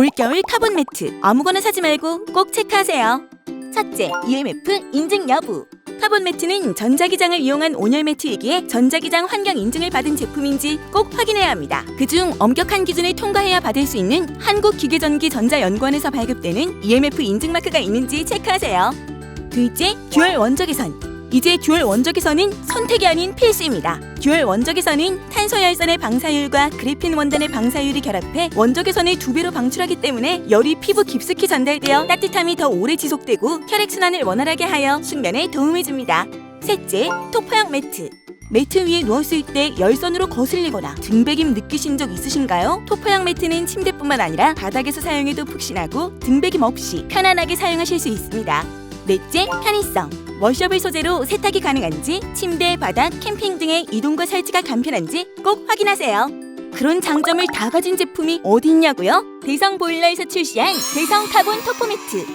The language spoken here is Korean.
올겨울 카본 매트 아무거나 사지 말고 꼭 체크하세요. 첫째, EMF 인증 여부. 카본 매트는 전자기장을 이용한 온열 매트이기에 전자기장 환경 인증을 받은 제품인지 꼭 확인해야 합니다. 그중 엄격한 기준을 통과해야 받을 수 있는 한국기계전기전자연구원에서 발급되는 EMF 인증 마크가 있는지 체크하세요. 둘째, 듀얼 원적외선. 이제 듀얼 원적외선은 선택이 아닌 필수입니다. 듀얼 원적외선은 탄소 열선의 방사율과 그래핀 원단의 방사율이 결합해 원적외선을 두 배로 방출하기 때문에 열이 피부 깊숙이 전달되어 따뜻함이 더 오래 지속되고 혈액 순환을 원활하게 하여 숙면에 도움을 줍니다. 셋째, 토퍼형 매트. 매트 위에 누웠을 때 열선으로 거슬리거나 등배김 느끼신 적 있으신가요? 토퍼형 매트는 침대뿐만 아니라 바닥에서 사용해도 푹신하고 등배김 없이 편안하게 사용하실 수 있습니다. 넷째, 편의성. 워셔블 소재로 세탁이 가능한지, 침대, 바닥, 캠핑 등의 이동과 설치가 간편한지 꼭 확인하세요. 그런 장점을 다 가진 제품이 어디 있냐고요? 대성 보일러에서 출시한 대성 카본 토퍼 매트.